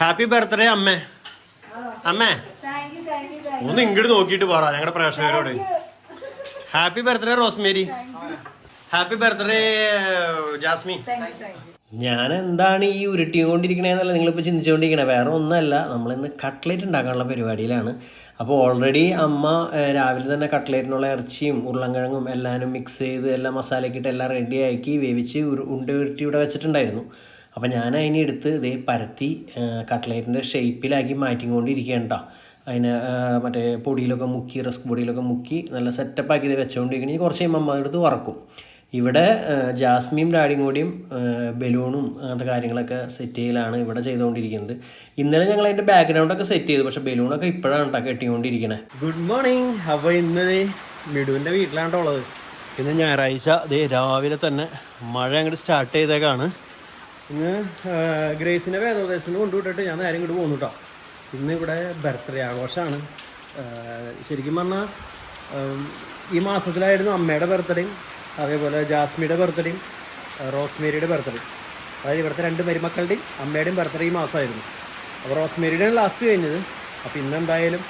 Happy birthday അമ്മേ. അമ്മേ. ഒന്ന് ഇങ്ങോട്ട് നോക്കിയിട്ട് പറ ഞങ്ങളുടെ പ്രേക്ഷകരോട്. Happy birthday Rosemary happy birthday Jasmi ഞാൻ എന്താണ് ഈ ഉരുട്ടിക്കൊണ്ടിരിക്കണേന്നല്ല നിങ്ങളിപ്പോൾ ചിന്തിച്ചുകൊണ്ടിരിക്കണേ വേറെ ഒന്നല്ല നമ്മളിന്ന് കട്ട്ലേറ്റ് ഉണ്ടാക്കാനുള്ള പരിപാടിയിലാണ്. അപ്പോൾ ഓൾറെഡി അമ്മ രാവിലെ തന്നെ കട്ട്ലേറ്റിനുള്ള ഇറച്ചിയും ഉരുളൻകിഴങ്ങും എല്ലാവരും മിക്സ് ചെയ്ത് എല്ലാം മസാലയൊക്കെ ഇട്ട് എല്ലാം റെഡിയാക്കി വേവിച്ച് ഉരു ഉണ്ട ഉരുട്ടി ഇവിടെ വെച്ചിട്ടുണ്ടായിരുന്നു. അപ്പോൾ ഞാൻ അതിനെ എടുത്ത് ഇതേ പരത്തി കട്ട്ലേറ്റിന്റെ ഷേപ്പിലാക്കി മാറ്റിക്കൊണ്ടിരിക്കുകയാണ് കേട്ടോ അതിനെ മറ്റേ പൊടിയിലൊക്കെ മുക്കി റസ്ക് പൊടിയിലൊക്കെ മുക്കി നല്ല സെറ്റപ്പ് ആക്കി ഇത് വെച്ചുകൊണ്ടിരിക്കണമെങ്കിൽ കുറച്ച് കഴിയുമ്പോൾ അമ്മ എടുത്ത് വറക്കും. ഇവിടെ ജാസ്മിയും ഡാഡിയും കൂടിയും ബലൂണും അങ്ങനത്തെ കാര്യങ്ങളൊക്കെ സെറ്റ് ചെയ്യലാണ് ഇവിടെ ചെയ്തുകൊണ്ടിരിക്കുന്നത് ഇന്നലെ ഞങ്ങൾ അതിന്റെ ബാക്ക്ഗ്രൗണ്ടൊക്കെ സെറ്റ് ചെയ്തു പക്ഷേ ബലൂണൊക്കെ ഇപ്പോഴാണ് കേട്ടോ കെട്ടിക്കൊണ്ടിരിക്കണേ. ഗുഡ് മോർണിംഗ് അപ്പോൾ ഇന്ന് മിടുവിന്റെ വീട്ടിലാണ് ട്ടോ ഉള്ളത്. ഇന്ന് ഞായറാഴ്ച ദേ രാവിലെ തന്നെ മഴ അങ്ങോട്ട് സ്റ്റാർട്ട് ചെയ്തേക്കാണ്. ഇന്ന് ഗ്രേസിനെ വേദോദേശത്തിന് കൊണ്ടുവിട്ടിട്ട് ഞാൻ നേരം ഇങ്ങോട്ട് പോകുന്നു കേട്ടോ ഇന്ന് ഇവിടെ ബർത്ത്ഡേ ആഘോഷമാണ് ശരിക്കും പറഞ്ഞാൽ ഈ മാസത്തിലായിരുന്നു അമ്മയുടെ ബർത്ത്ഡേയും അതേപോലെ ജാസ്മിയുടെ ബർത്ത്ഡേയും റോസ്മേരിയുടെ ബർത്ത്ഡേ. അതായത് ഇവിടുത്തെ രണ്ട് മരുമക്കളുടെയും അമ്മയുടെയും ബർത്ത്ഡേ ഈ മാസമായിരുന്നു. അപ്പോൾ റോസ്മേരിയുടെയാണ് ലാസ്റ്റ് കഴിഞ്ഞത്. അപ്പോൾ ഇന്നെന്തായാലും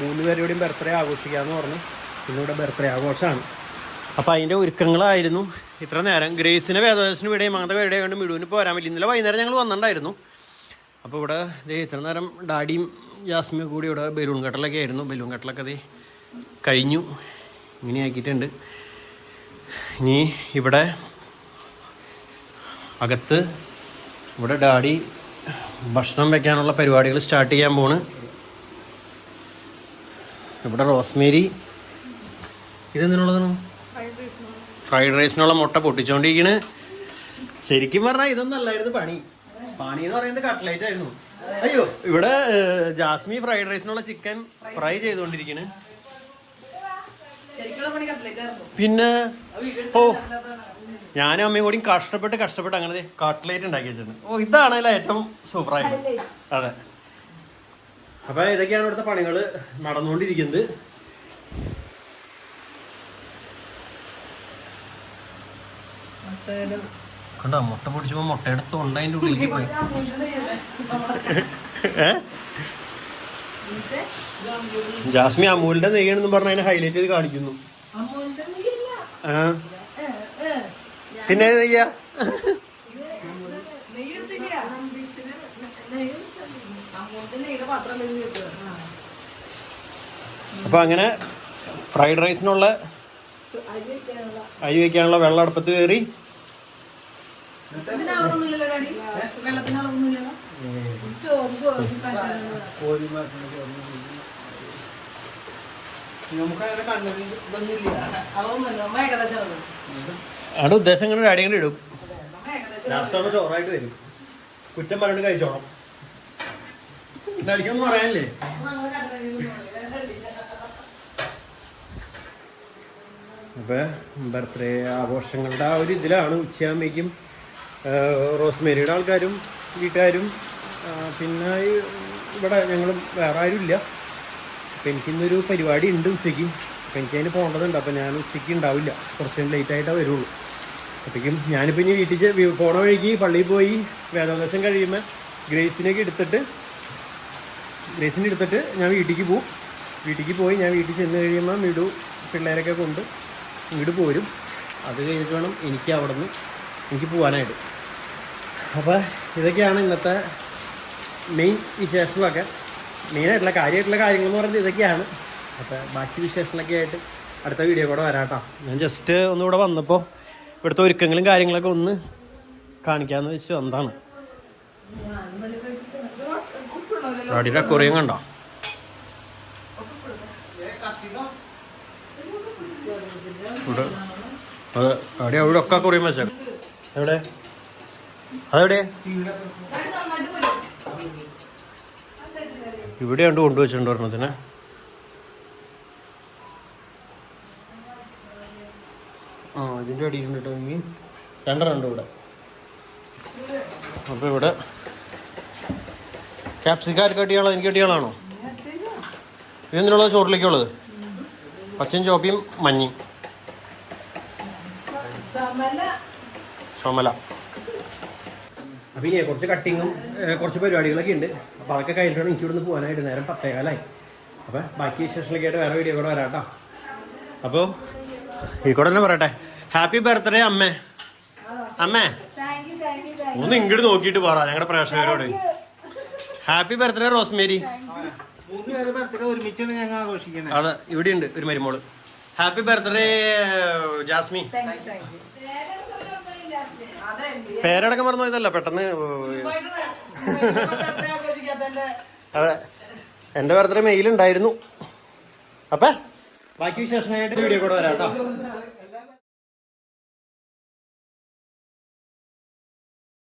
മൂന്ന് പേരുടെയും ബർത്ത്ഡേ ആഘോഷിക്കാമെന്ന് പറഞ്ഞു. ഇന്നിവിടെ ബർത്ത്ഡേ ആഘോഷമാണ് അപ്പോൾ അതിന്റെ ഒരുക്കങ്ങളായിരുന്നു. ഇത്ര നേരം ഗ്രേസിനെ വേദദേശനും ഇവിടെ അങ്ങനത്തെ പേരുടെ കൊണ്ട് മിടുവിന് പോരാൻ പറ്റില്ല. ഇന്നലെ വൈകുന്നേരം ഞങ്ങൾ വന്നിട്ടുണ്ടായിരുന്നു. അപ്പോൾ ഇവിടെ ദേ ഇത്ര നേരം ഡാഡിയും ജാസ്മിയും കൂടി ഇവിടെ ബലൂൺ കട്ടലൊക്കെ ആയിരുന്നു. ബലൂൺ കട്ടലൊക്കെ ദേ കഴിഞ്ഞു. ഇങ്ങനെ ആക്കിയിട്ടുണ്ട്. ഇനി ഇവിടെ അകത്ത് ഇവിടെ ഡാഡി ഭക്ഷണം വെക്കാനുള്ള പരിപാടികൾ സ്റ്റാർട്ട് ചെയ്യാൻ പോണ്. ഇവിടെ റോസ്മേരി. ഇതെന്തിനുള്ളതാണ്? ഫ്രൈഡ് റൈസിനുള്ള മുട്ട പൊട്ടിച്ചോണ്ടിരിക്കണ്. ശരിക്കും പറഞ്ഞാൽ ഇതൊന്നും അല്ലായിരുന്നു പണി. പണി എന്ന് പറയുന്നത് കട്ട്ലൈറ്റ് ആയിരുന്നു. അയ്യോ ഇവിടെ ജാസ്മി ഫ്രൈഡ് റൈസിനുള്ള ചിക്കൻ ഫ്രൈ ചെയ്തുകൊണ്ടിരിക്കണ് ആയിരുന്നു. പിന്നെ ഓ ഞാനും അമ്മയും കൂടി കഷ്ടപ്പെട്ട് കഷ്ടപ്പെട്ട് അങ്ങനെ കട്ട്ലേറ്റ് ഉണ്ടാക്കി വെച്ചിട്ടുണ്ട്. ഓ ഇതാണല്ലോ ഏറ്റവും സൂപ്പറായിട്ട് അതെ. അപ്പൊ ഇതൊക്കെയാണ് ഇവിടുത്തെ പണികൾ നടന്നുകൊണ്ടിരിക്കുന്നത്. കണ്ടോ മുട്ട പൊടിച്ചപ്പോ മുട്ടയുടെ തൊണ്ട അതിന്റെ ഉള്ളിലേക്ക് പോയി? ജാസ്മി അമൂലിന്റെ നെയ്യാണെന്ന് പറഞ്ഞ അതിനെ ഹൈലൈറ്റ് ചെയ്ത് കാണിക്കുന്നു. ആ. പിന്നെ നെയ്യാ? അപ്പൊ അങ്ങനെ ഫ്രൈഡ് റൈസിനുള്ള അരി വെക്കാനുള്ള വെള്ളം അടുപ്പത്ത് കയറി. അവിടെ ഉദ്ദേശം കണ്ട് ഡാഡി ഇങ്ങോട്ട് ഇടും. ചോറായിട്ട് വരും. കുറ്റം പറഞ്ഞിട്ട് കഴിച്ചോണം അടിക്കൊന്നും പറയാനില്ലേ? കണ്ടു അപ്പോൾ ബർത്ത്ഡേ ആഘോഷങ്ങളുടെ ആ ഒരു ഇതിലാണ് ഉച്ചയാകുമ്പോഴേക്കും റോസ്മേരിയുടെ ആൾക്കാരും വീട്ടുകാരും പിന്നെ ഇവിടെ ഞങ്ങളും വേറെ ആരും ഇല്ല അപ്പം എനിക്കിന്നൊരു പരിപാടി ഉണ്ട് ഉച്ചയ്ക്ക്. എനിക്ക് എനിക്കതിന് പോകേണ്ടതുണ്ട്. അപ്പം ഞാൻ ഉച്ചയ്ക്ക് ഉണ്ടാവില്ല. കുറച്ച് ലേറ്റ് ആയിട്ടേ വരുള്ളൂ. അപ്പോഴേക്കും ഞാനിപ്പോൾ ഇനി വീട്ടിൽ പോണ വഴിക്ക് പള്ളിയിൽ പോയി വേദോദേശം കഴിയുമ്പോൾ ഗ്രേസിനൊക്കെ എടുത്തിട്ട് ഗ്രേസിനെ എടുത്തിട്ട് ഞാൻ വീട്ടിലേക്ക് പോകും വീട്ടിലേക്ക് പോയി ഞാൻ വീട്ടിൽ ചെന്ന് കഴിയുമ്പോൾ വീടു പിള്ളേരൊക്കെ കൊണ്ട് വീട് പോരും. അത് കഴിഞ്ഞിട്ട് വേണം എനിക്ക് അവിടെ നിന്ന് എനിക്ക് പോകാനായിട്ട് അപ്പോൾ ഇതൊക്കെയാണ് ഇന്നത്തെ മെയിൻ വിശേഷങ്ങളൊക്കെ. മെയിനായിട്ടുള്ള കാര്യമായിട്ടുള്ള കാര്യങ്ങൾ എന്ന് പറയുന്നത് ഇതൊക്കെയാണ്. അപ്പോൾ ബാക്കി വിശേഷങ്ങളൊക്കെ ആയിട്ട് അടുത്ത വീഡിയോ കൂടെ വരാം കേട്ടോ. ഞാൻ ജസ്റ്റ് ഒന്നുകൂടെ വന്നപ്പോൾ ഇവിടുത്തെ ഒരുക്കങ്ങളും കാര്യങ്ങളൊക്കെ ഒന്ന് കാണിക്കാമെന്ന് വെച്ച്. എന്താണ് കുറേ കണ്ടോ? ഇവിടെ അതെ അവിടെ അവിടെ ഒക്കെ അക്വറിയം വെച്ചേ എവിടെ? അതെവിടെ? ഇവിടെ ഉണ്ട് കൊണ്ടുവച്ചിട്ടുണ്ട് ഒരെണ്ണത്തിന്. ആ ഇതിന്റെ അടിയിലുണ്ട് മീൻ. രണ്ടെണ്ണം ഉണ്ട് ഇവിടെ. അപ്പോൾ ഇവിടെ ക്യാപ്സിക്കാർക്ക് അടിയാളോ എനിക്ക് അടിയാളാണോ ഇതെന്തിനുള്ളത് ചോറിലേക്കുള്ളത്? പച്ചയും ചോപ്പിയും മഞ്ഞയും. ചുമല. ഇനി കുറച്ച് കട്ടിങ്ങും കുറച്ച് പരിപാടികളൊക്കെ ഉണ്ട്. അപ്പോൾ അതൊക്കെ കഴിഞ്ഞിട്ടാണ് എനിക്ക് ഇവിടുന്ന് പോകാനായിട്ട് നേരം പത്തേകാലായി. അപ്പോൾ ബാക്കി വിശേഷങ്ങളൊക്കെ ആയിട്ട് വേറെ വീഡിയോ കൂടെ വരാം കേട്ടോ അപ്പോൾ ഈ കൂടെ തന്നെ പറയട്ടെ. ഹാപ്പി ബർത്ത്ഡേ അമ്മേ. അമ്മേ ഒന്ന് ഇങ്ങോട്ട് നോക്കിയിട്ട് പറ. ഞങ്ങളുടെ പ്രേക്ഷകരോട്. ഹാപ്പി ബർത്ത്ഡേ റോസ്മേരി അതെ ഇവിടെ ഉണ്ട് ഒരു മരുമോൾ. Happy birthday Jasmi. പേരടക്കം മറന്നു പോയതല്ല പെട്ടെന്ന് അതെ. എന്റെ ബർത്ത്ഡേ മെയിൽ ഉണ്ടായിരുന്നു. അപ്പൊ? ബാക്കി വിശേഷമായിട്ട് വീഡിയോ കൂടെ വരാം കേട്ടോ.